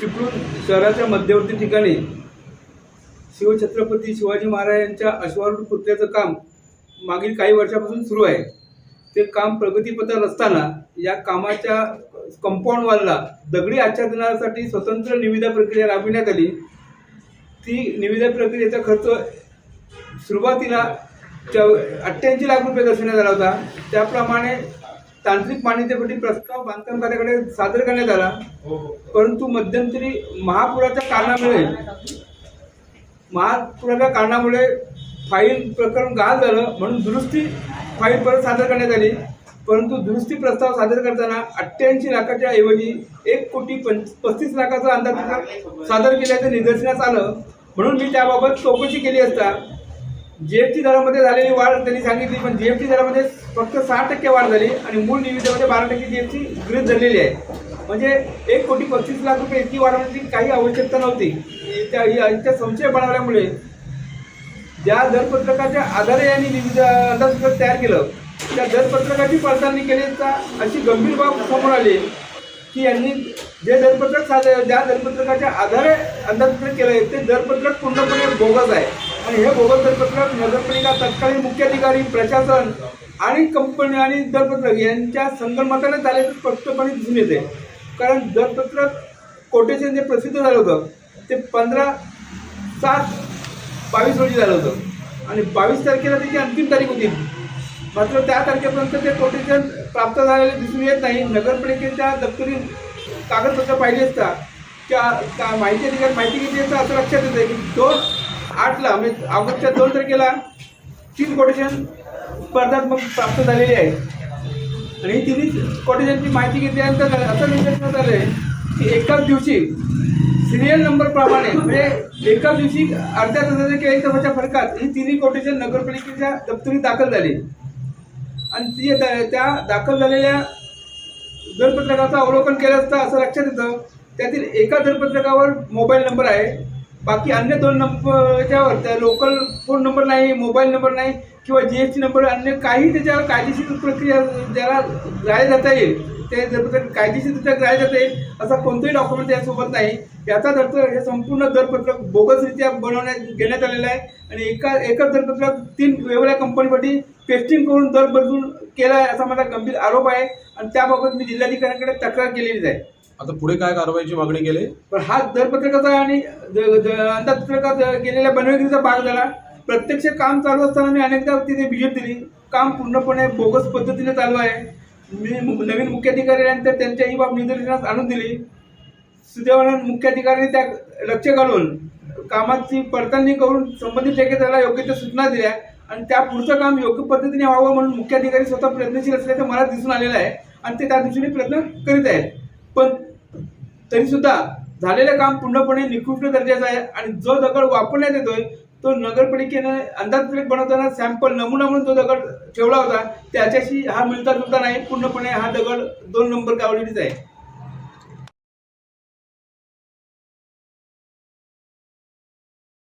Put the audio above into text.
चिपळूण शहराच्या मध्यवर्ती ठिकाणी शिवछत्रपती शिवाजी महाराजांच्या अश्वारूढ पुतळ्याचं काम मागील काही वर्षापासून सुरू आहे. ते काम प्रगतीपथावर असताना या कामाच्या कंपाऊंड वॉलला दगडी आच्छादनासाठी स्वतंत्र निविदा प्रक्रिया राबविण्यात आली. ती निविदा प्रक्रियेचा खर्च सुरुवातीला चौ अठ्ठ्याऐंशी लाख रुपये दर्शवण्यात आला होता. त्याप्रमाणे तांत्रिक मान्यतेसाठी प्रस्ताव बांधकाम खात्याकडे सादर करण्यात आला. परंतु मध्यंतरी महापुराच्या कारणामुळे महापुराच्या कारणामुळे फाईल प्रकरण गहाळ झालं म्हणून दुरुस्ती फाईल परत सादर करण्यात आली. परंतु दुरुस्ती प्रस्ताव सादर करताना अठ्ठ्याऐंशी लाखाच्या ऐवजी एक कोटी पंच पस्तीस लाखाचा अंदाज सादर केल्याचं निदर्शनास आलं. म्हणून मी त्याबाबत चौकशी केली असता जीएसटी दरामध्ये झालेली वाढ त्यांनी सांगितली पण जीएसटी दरामध्ये फक्त सहा टक्के वाढ झाली आणि मूळ निविदेमध्ये बारा टक्के जीएसटी गृहित धरलेली आहे. म्हणजे एक कोटी पस्तीस लाख रुपये इतकी वाढवण्याची काही आवश्यकता नव्हती. त्या इतक्या संशय बनवल्यामुळे ज्या दरपत्रकाच्या आधारे यांनी निविदा अंदाजपत्रक तयार केलं त्या दरपत्रकाची पडताळणी केली असता अशी गंभीर बाब समोर आली की यांनी जे दरपत्रक साधे ज्या दरपत्रकाच्या आधारे अंदाजपत्रक आहे ते दरपत्रक पूर्णपणे बोगस आहे. आणि हे बोगस दरपत्रक नगरपालिका तत्कालीन मुख्याधिकारी प्रशासन आणि कंपनी आणि दरपत्रक यांच्या संगणमताने झाल्याचं स्पष्टपणे दिसून येते. कारण दरपत्रक कोटेशन जे प्रसिद्ध झालं होतं ते पंधरा सात बावीस रोजी झालं होतं. आणि बावीस तारखेला त्याची अंतिम तारीख होती. मात्र त्या तारखेपर्यंत ते कोटेशन प्राप्त झालेले दिसून येत नाही. नगरपालिकेच्या दप्तरी कागदपत्र पाहिजे असता त्या माहिती अधिकार माहिती घेतली असं लक्षात येतं की तो आठला म्हणजे ऑगस्टच्या दोन तारखेला तीन कोटेशन स्पर्धात्मक प्राप्त झालेली आहे. आणि ही तिन्ही कोटेशनची माहिती घेतल्यानंतर असं निदर्शनात आलं आहे की एकाच दिवशी सिरियल नंबर प्रमाणे म्हणजे एकाच दिवशी अर्ध्या तासाच्या किंवा एक तासाच्या फरकात ही तिन्ही कोटेशन नगरपालिकेच्या दप्तरी दाखल झाली. आणि ती त्या दाखल झालेल्या दरपत्रकाचं अवलोकन केलं असता असं लक्षात येतं. त्यातील एका दरपत्रकावर मोबाईल नंबर आहे. बाकी अन्य दोन नंबरच्यावर त्या लोकल फोन नंबर नाही मोबाईल नंबर नाही किंवा जी एस टी नंबर अन्य काही त्याच्यावर कायदेशीर प्रक्रिया ज्याला ग्राह्य जाता येईल ते दरपत्रक कायदेशीररित्या ग्राह्य जाता येईल असा कोणताही डॉक्युमेंट त्यासोबत नाही. याचाच अर्थ हे संपूर्ण दरपत्रक बोगसरित्या बनवण्यात घेण्यात आलेलं आहे. आणि एका एकच दरपत्रक तीन वेगवेगळ्या कंपनीसाठी पेस्टिंग करून दर बदलून केला आहे असा माझा गंभीर आरोप आहे. आणि त्याबाबत मी जिल्हाधिकाऱ्यांकडे तक्रार केलेलीच आहे. आता पुढे काय कारवाईची मागणी केली? पण हा दरपत्रकाचा आणि द- द- अंदाजपत्रकात केलेल्या बनवेगिरीचा भाग झाला. प्रत्यक्ष काम चालू असताना मी अनेकदा तिथे व्हिजिट दिली. काम पूर्णपणे बोगस पद्धतीने चालू आहे. मी मु- नवीन मुख्याधिकाऱ्यांनंतर त्यांच्या ही बाब निदर्शनास आणून दिली. सुदैवानं मुख्याधिकाऱ्यांनी त्या लक्ष घालून कामाची पडताळणी करून संबंधित ठेकेदाराला योग्य त्या सूचना दिल्या आणि त्या पुढचं काम योग्य पद्धतीने व्हावं म्हणून मुख्याधिकारी स्वतः प्रयत्नशील असल्याचं मला दिसून आलेलं आहे. आणि ते त्या दिवशीने प्रयत्न करीत आहेत. पण तरी सुद्धा झालेलं काम पूर्णपणे निकृष्ट दर्जाचं आहे आणि जो दगड वापरण्यात येतोय तो नगरपालिकेने अंदाजपत्रक बनवताना सॅम्पल नमुना म्हणून तो दगड ठेवला होता त्याच्याशी हा मिळता जुळता नाही. पूर्णपणे हा दगड दोन नंबर कावडीचा आहे.